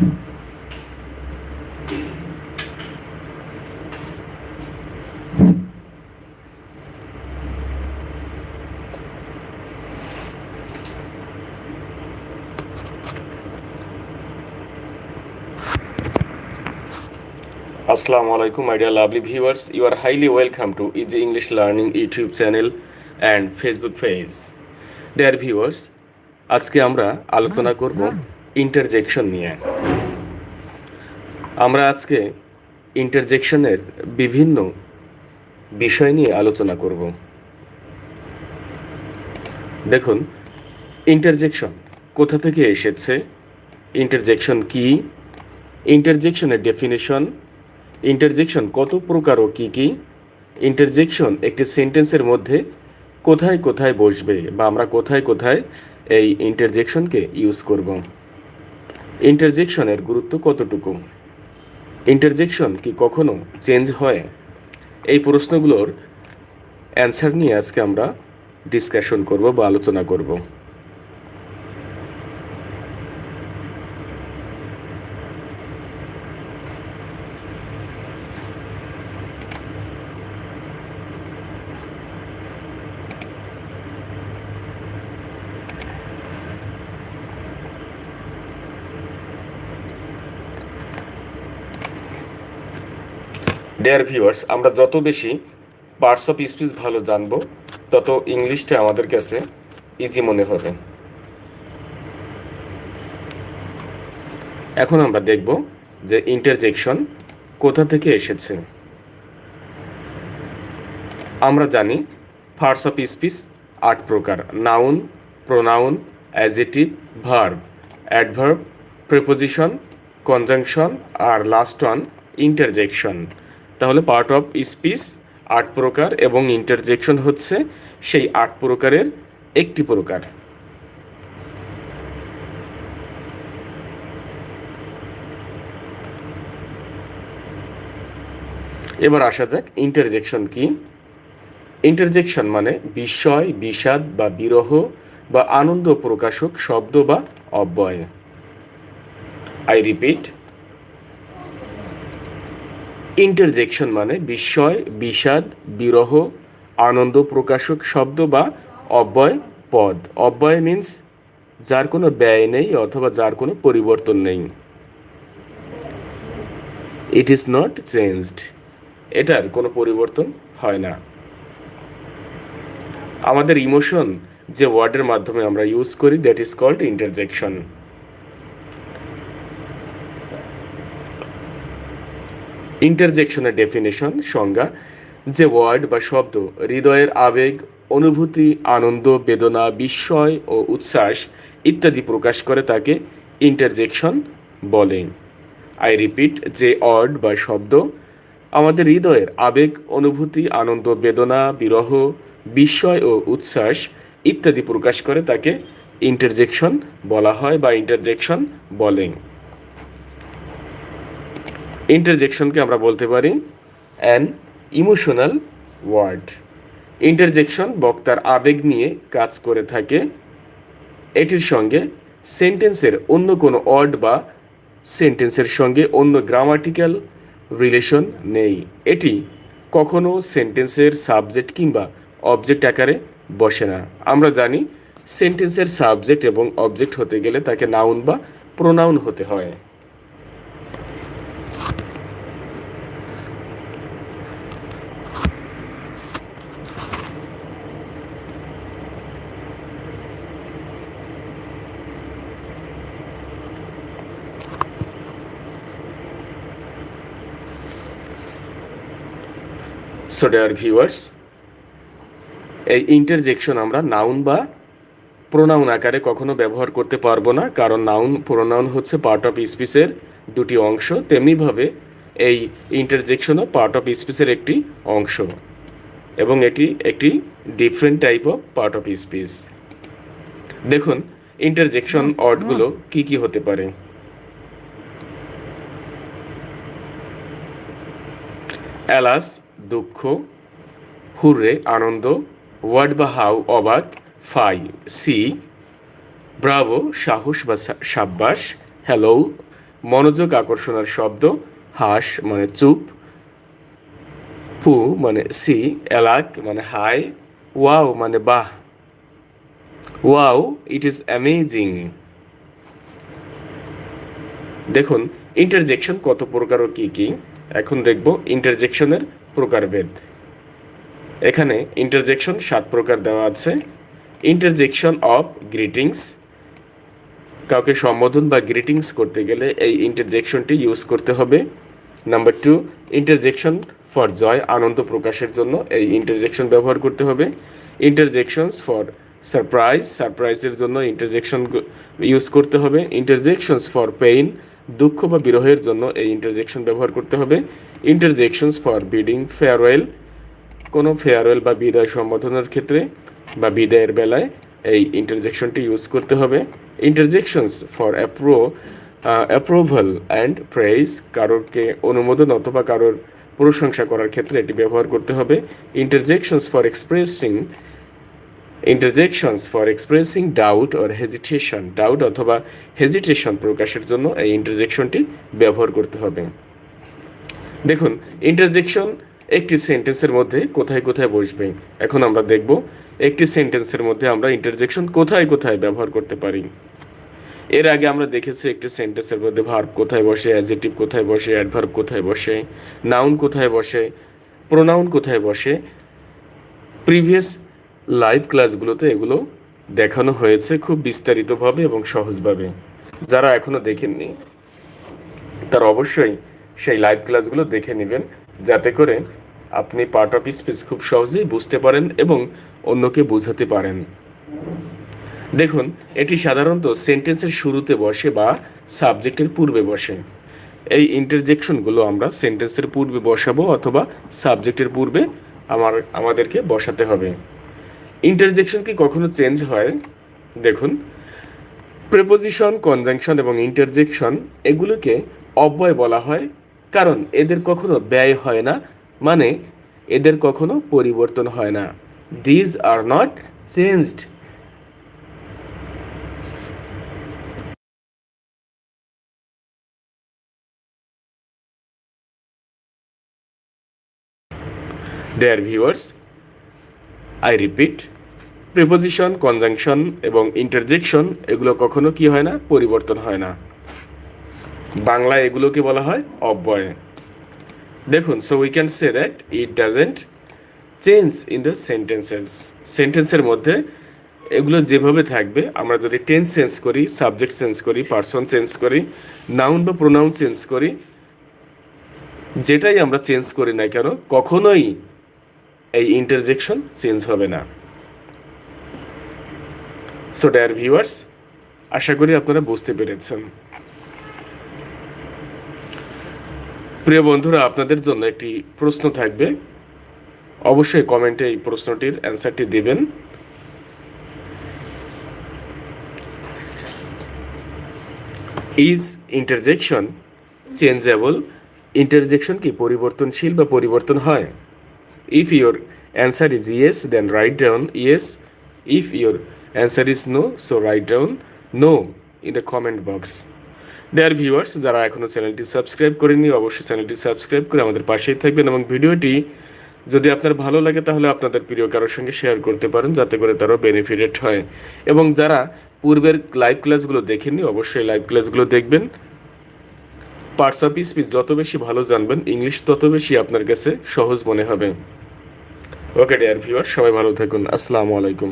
Assalamu alaikum, my dear lovely viewers. You are highly welcome to Easy English Learning YouTube channel and Facebook page. Dear viewers, আজকে আমরা আলোচনা করব interjection নিয়ে। আমরা আজকে ইন্টারজেকশনের বিভিন্ন বিষয় নিয়ে আলোচনা করব। দেখুন ইন্টারজেকশন কোথা থেকে এসেছে? ইন্টারজেকশন কি? ইন্টারজেকশনের ডেফিনেশন ইন্টারজেকশন কত প্রকার ও কী কী? ইন্টারজেকশন একটি সেন্টেন্সের মধ্যে কোথায় কোথায় বসবে বা আমরা কোথায় কোথায় এই ইন্টারজেকশনকে ইউজ করব? ইন্টারজেকশনের গুরুত্ব কতটুকু? ইন্টারজেকশন কি কখনো চেঞ্জ হয়? এই প্রশ্নগুলোর অ্যান্সার নিয়ে আজকে আমরা ডিসকাশন করব বা আলোচনা করব। ডেয়ার ভিউয়ার্স আমরা যত বেশি পার্টস অফ স্পিচ ভালো জানব, তত ইংলিশটা আমাদের কাছে ইজি মনে হবে। এখন আমরা দেখব যে ইন্টারজেকশন কোথা থেকে এসেছে। আমরা জানি পার্টস অফ স্পিচ আট প্রকার noun pronoun adjective verb adverb preposition conjunction আর লাস্ট ওয়ান ইন্টারজেকশন তাহলে পার্ট অফ স্পিচ আট প্রকার এবং ইন্টারজেকশন হচ্ছে সেই আট প্রকারের একটি প্রকার। এবার আসা যাক ইন্টারজেকশন কি? ইন্টারজেকশন মানে বিস্ময় বিষাদ বা বিরহ বা আনন্দ প্রকাশক, শব্দ বা অব্যয়। আই রিপিট ইন্টারজেকশন মানে বিস্ময় বিষাদ, বিরহ, আনন্দ প্রকাশক শব্দ বা অব্যয় পদ। অব্যয় মিন্স যার কোনো ব্যয় নেই অথবা যার কোনো পরিবর্তন নেই। ইট ইজ নট চেঞ্জড এটার কোনো পরিবর্তন হয় না। আমাদের ইমোশন যে ওয়ার্ডের মাধ্যমে আমরা ইউজ করি দ্যাট ইজ কল্ড ইন্টারজেকশন ইন্টারজেকশনের ডেফিনেশন সংজ্ঞা, যে ওয়ার্ড বা শব্দ হৃদয়ের আবেগ, অনুভূতি, আনন্দ, বেদনা, বিস্ময় ও উচ্ছ্বাস ইত্যাদি প্রকাশ করে তাকে ইন্টারজেকশন বলে। আই রিপিট যে ওয়ার্ড বা শব্দ আমাদের হৃদয়ের আবেগ, অনুভূতি, আনন্দ, বেদনা, বিরহ, বিস্ময় ও উচ্ছ্বাস ইত্যাদি প্রকাশ করে তাকে ইন্টারজেকশন বলা হয় বা ইন্টারজেকশন বলেন ইন্টারজেকশনকে আমরা বলতে পারি অ্যান ইমোশনাল ওয়ার্ড ইন্টারজেকশন বক্তার আবেগ নিয়ে কাজ করে থাকে। এটির সঙ্গে সেন্টেন্সের অন্য কোনো ওয়ার্ড বা সেন্টেন্সের সঙ্গে অন্য গ্রামাটিক্যাল রিলেশন নেই। এটি কখনো সেন্টেন্সের সাবজেক্ট কিংবা অবজেক্ট আকারে বসে না। আমরা জানি সেন্টেন্সের সাবজেক্ট এবং অবজেক্ট হতে গেলে তাকে নাউন বা প্রোনাউন হতে হয়। সো ডেয়ার ভিউয়ার্স এই ইন্টারজেকশন আমরা নাউন বা প্রোনাউন আকারে কখনো ব্যবহার করতে পারব না, কারণ নাউন প্রোনাউন হচ্ছে পার্ট অফ স্পিচের দুটি অংশ। তেমনিভাবে এই ইন্টারজেকশনও পার্ট অফ স্পিচের একটি অংশ এবং এটি একটি different type of part of speech দেখুন ইন্টারজেকশন অর্ডগুলো কি কি হতে পারে। অ্যালাস দুঃখ, হুররে আনন্দ ওয়ার্ড বা হাউ অবাক, ফাই, সি, ব্রাভো, সাহস বা সাব্বাস, হ্যালো, মনোযোগ আকর্ষণের শব্দ, হাস মানে চুপ, পু মানে সি, এলাক মানে হাই, ওয়াও মানে বাহ, ওয়াও, ইট ইজ অ্যামেজিং। দেখুন, ইন্টারজেকশন কত প্রকার ও কী কী? এখন দেখব ইন্টারজেকশনের প্রকারভেদ এখানে ইন্টারজেকশন সাত প্রকার দেওয়া আছে। ইন্টারজেকশন অফ গ্রিটিংস কাউকে সম্বোধন বা গ্রিটিংস করতে গেলে এই ইন্টারজেকশনটি ইউজ করতে হবে। Number two interjection for joy আনন্দ প্রকাশের জন্য এই ইন্টারজেকশন ব্যবহার করতে হবে। ইন্টারজেকশনস ফর সারপ্রাইজ সারপ্রাইজের জন্য ইন্টারজেকশন ইউজ করতে হবে। ইন্টারজেকশনস ফর পেইন দুঃখ বা বিরহের জন্য এই ইন্টারজেকশন ব্যবহার করতে হবে। ইন্টারজেকশনস ফর বিডিং ফেয়ারওয়েল কোনো ফেয়ারওয়েল বা বিদায় সম্বোধনের ক্ষেত্রে বা বিদায়ের বেলায় এই ইন্টারজেকশনটি ইউজ করতে হবে। Interjections for অ্যাপ্রো approval and praise কারোরকে অনুমোদন অথবা কারোর প্রশংসা করার ক্ষেত্রে এটি ব্যবহার করতে হবে। Interjections for expressing interjections for expressing doubt or hesitation doubt অথবা হেজিটেশন প্রকাশের জন্য এই ইন্টারজেকশনটি ব্যবহার করতে হবে। দেখুন ইন্টারজেকশন একটি সেন্টেন্সের মধ্যে কোথায় কোথায় বসবে? এখন আমরা দেখব একটি সেন্টেন্সের মধ্যে আমরা ইন্টারজেকশন কোথায় কোথায় ব্যবহার করতে পারি। এর আগে আমরা দেখেছি একটি সেন্টেন্সের মধ্যে ভার্ব কোথায় বসে অ্যাজেটিভ কোথায় বসে অ্যাডভার্ব কোথায় বসে নাউন কোথায় বসে প্রোনাউন কোথায় বসে প্রিভিয়াস লাইভ ক্লাসগুলোতে এগুলো দেখানো হয়েছে খুব বিস্তারিতভাবে এবং সহজভাবে। যারা এখনও দেখেননি, তারা অবশ্যই সেই লাইভ ক্লাসগুলো দেখে নেবেন, যাতে করে আপনি পার্ট অফ স্পিচ খুব সহজেই বুঝতে পারেন এবং অন্যকে বোঝাতে পারেন। দেখুন, এটি সাধারণত সেন্টেন্সের শুরুতে বসে বা সাবজেক্টের পূর্বে বসে। এই ইন্টারজেকশনগুলো আমরা সেন্টেন্সের পূর্বে বসাবো অথবা সাবজেক্টের পূর্বে আমার, আমাদেরকে বসাতে হবে। ইন্টারজেকশন কি কখনো চেঞ্জ হয়? দেখুন প্রেপোজিশন কনজাংশন এবং ইন্টারজেকশন এগুলোকে অব্যয় বলা হয়, কারণ এদের কখনো ব্যয় হয় না মানে এদের কখনো পরিবর্তন হয় না। These are not changed dear viewers I repeat preposition conjunction এবং ইন্টারজেকশন এগুলো কখনো কি হয় না? পরিবর্তন হয় না। বাংলায় এগুলোকে বলা হয় অব্যয়। দেখুন so we can say that it doesn't change in the sentences সেন্টেন্সের মধ্যে এগুলো যেভাবে থাকবে, আমরা যদি টেন্স চেঞ্জ করি সাবজেক্ট চেঞ্জ করি পার্সন চেঞ্জ করি নাউন বা প্রোনাউন চেঞ্জ করি, যেটাই আমরা চেঞ্জ করি না কেন, কখনোই এই ইন্টারজেকশন চেঞ্জ হবে না। সো ডেয়ার ভিউয়ার্স আশা করি আপনারা বুঝতে পেরেছেন। প্রিয় বন্ধুরা, আপনাদের জন্য একটি প্রশ্ন থাকবে। অবশ্যই কমেন্টে এই প্রশ্নটির অ্যান্সারটি দেবেন। ইজ ইন্টারজেকশন চেঞ্জেবল ইন্টারজেকশন কি পরিবর্তনশীল বা পরিবর্তন হয়? If your answer is yes then write down yes if your answer is no so write down no in the comment box dear viewers যারা এখনও চ্যানেলটি সাবস্ক্রাইব করেনি অবশ্যই চ্যানেলটি সাবস্ক্রাইব করে আমাদের পাশেই থাকবেন এবং ভিডিওটি যদি আপনার ভালো লাগে, তাহলে আপনাদের প্রিয় কারোর সঙ্গে শেয়ার করতে পারেন, যাতে করে তারও বেনিফিটেড হয়। এবং যারা পূর্বের লাইভ ক্লাসগুলো দেখেননি, অবশ্যই লাইভ ক্লাসগুলো দেখবেন। পার্টস অফ স্পিচ যত বেশি ভালো জানবেন ইংলিশ তত বেশি আপনার কাছে সহজ মনে হবে। ওকে ডিয়ার ভিউয়ার সবাই ভালো থাকুন। আসসালামু আলাইকুম।